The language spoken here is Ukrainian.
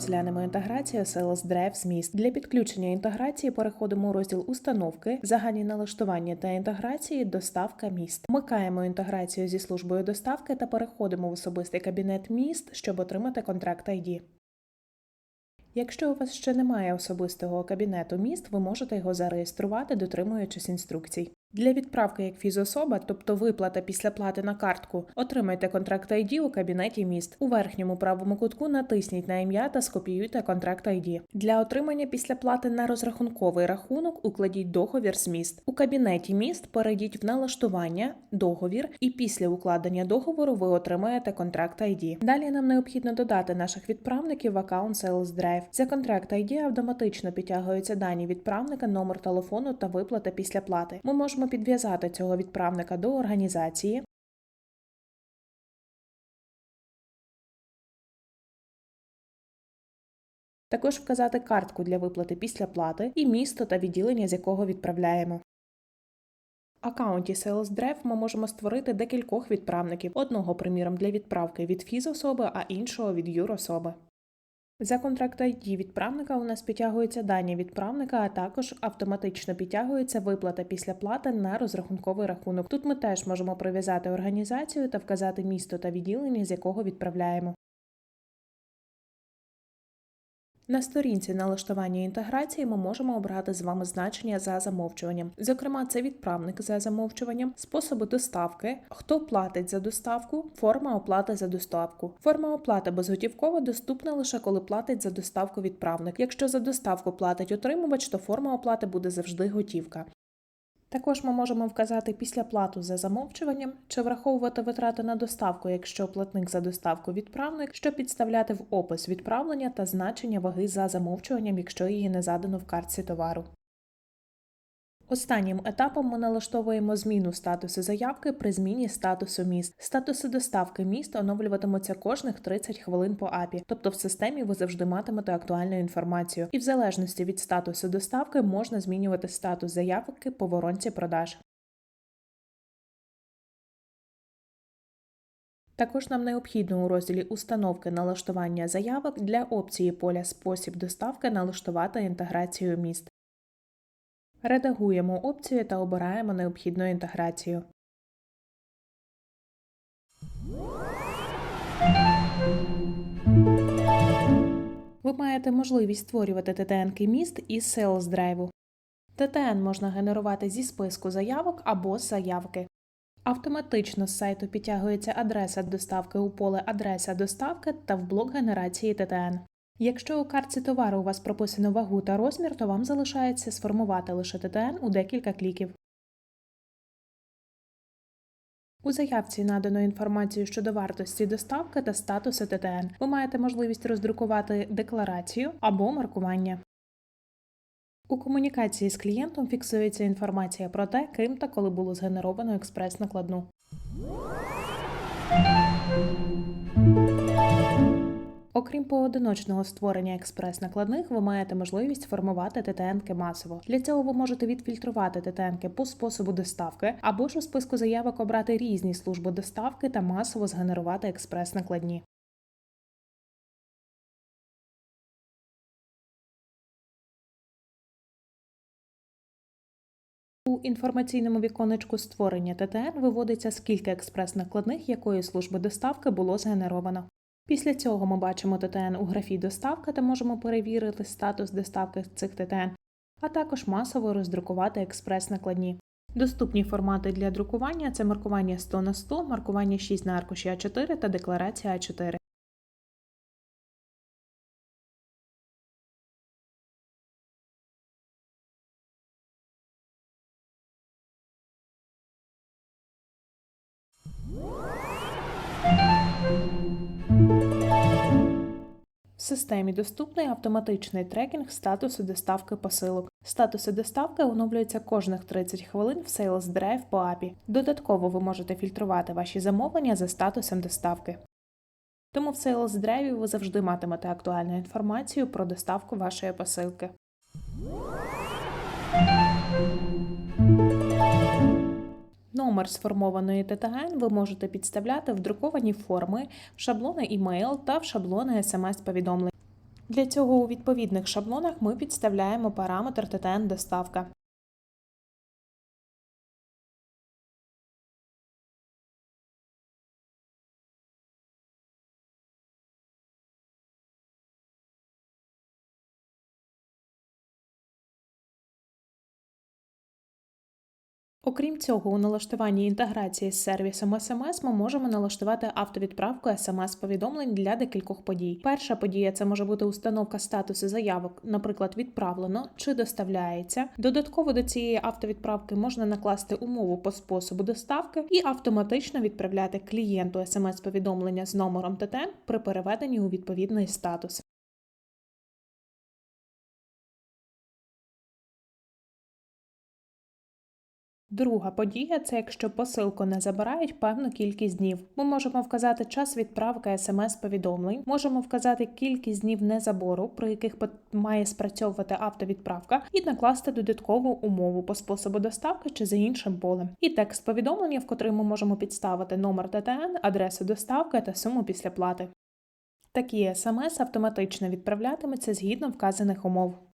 розглянемо інтеграцію Sales Drive зміст. Для підключення інтеграції переходимо у розділ установки, загальні налаштування та інтеграції, доставка міст. Вмикаємо інтеграцію зі службою доставки та переходимо в особистий кабінет міст, щоб отримати контракт ID. Якщо у вас ще немає особистого кабінету міст, ви можете його зареєструвати, дотримуючись інструкцій. Для відправки як фізособа, тобто виплата після плати на картку, отримайте контракт ID у кабінеті міст. У верхньому правому кутку натисніть на ім'я та скопіюйте контракт ID. Для отримання після плати на розрахунковий рахунок укладіть договір з міст. У кабінеті міст перейдіть в налаштування, договір, і після укладення договору ви отримаєте контракт ID. Далі нам необхідно додати наших відправників в аккаунт Sales Drive. За контракт ID автоматично підтягуються дані відправника, номер телефону та виплата після плати. Ми можемо підв'язати цього відправника до організації. Також вказати картку для виплати після плати і місто та відділення, з якого відправляємо. Аккаунті Sales ми можемо створити декількох відправників, одного, приміром, для відправки від фізособи, а іншого від юрособи. За контракт ID відправника у нас підтягуються дані відправника, а також автоматично підтягується виплата після плати на розрахунковий рахунок. Тут ми теж можемо прив'язати організацію та вказати місто та відділення, з якого відправляємо. На сторінці налаштування інтеграції ми можемо обрати з вами значення за замовчуванням. Зокрема, це відправник за замовчуванням, способи доставки, хто платить за доставку, форма оплати за доставку. Форма оплати безготівкова доступна лише коли платить за доставку відправник. Якщо за доставку платить отримувач, то форма оплати буде завжди готівка. Також ми можемо вказати після плату за замовчуванням чи враховувати витрати на доставку, якщо платник за доставку відправник, що підставляти в опис відправлення та значення ваги за замовчуванням, якщо її не задано в картці товару. Останнім етапом ми налаштовуємо зміну статусу заявки при зміні статусу міст. Статуси доставки міст оновлюватимуться кожних 30 хвилин по API, тобто в системі ви завжди матимете актуальну інформацію. І в залежності від статусу доставки можна змінювати статус заявки по воронці продаж. Також нам необхідно у розділі установки налаштування заявок для опції поля спосіб доставки налаштувати інтеграцію міст. Редагуємо опцію та обираємо необхідну інтеграцію. Ви маєте можливість створювати ттн міст із Sales Drive. ТТН можна генерувати зі списку заявок або заявки. Автоматично з сайту підтягується адреса доставки у поле Адреса доставки та в блок генерації ТТН. Якщо у картці товару у вас прописано вагу та розмір, то вам залишається сформувати лише ТТН у декілька кліків. У заявці надано інформацію щодо вартості доставки та статусу ТТН. Ви маєте можливість роздрукувати декларацію або маркування. У комунікації з клієнтом фіксується інформація про те, ким та коли було згенеровано експрес-накладну. Окрім поодиночного створення експрес-накладних, ви маєте можливість формувати ТТНки масово. Для цього ви можете відфільтрувати ТТНки по способу доставки, або ж у списку заявок обрати різні служби доставки та масово згенерувати експрес-накладні. У інформаційному віконечку створення ТТН виводиться скільки експрес-накладних якої служби доставки було згенеровано. Після цього ми бачимо ТТН у графі доставка та можемо перевірити статус доставки цих ТТН, а також масово роздрукувати експрес-накладні. Доступні формати для друкування це маркування 100 на 100, маркування 6 на аркуші А4 та декларація А4. Системі доступний автоматичний трекінг статусу доставки посилок. Статуси доставки оновлюються кожних 30 хвилин в Sales Drive по API. Додатково ви можете фільтрувати ваші замовлення за статусом доставки. Тому в Sales Drive ви завжди матимете актуальну інформацію про доставку вашої посилки. Номер сформованої ТТН ви можете підставляти в друковані форми, в шаблони email та в шаблони смс-повідомлень. Для цього у відповідних шаблонах ми підставляємо параметр ТТН доставка. Окрім цього, у налаштуванні інтеграції з сервісом SMS ми можемо налаштувати автовідправку SMS-повідомлень для декількох подій. Перша подія це може бути установка статусу заявок, наприклад, відправлено чи доставляється. Додатково до цієї автовідправки можна накласти умову по способу доставки і автоматично відправляти клієнту SMS-повідомлення з номером ТТН при переведенні у відповідний статус. Друга подія це якщо посилку не забирають певну кількість днів. Ми можемо вказати час відправки смс-повідомлень, можемо вказати кількість днів незабору, при яких має спрацьовувати автовідправка, і накласти додаткову умову по способу доставки чи за іншим полем. І текст повідомлення, в котрий ми можемо підставити номер ТТН, адресу доставки та суму після плати. Такі смс автоматично відправлятимуться згідно вказаних умов.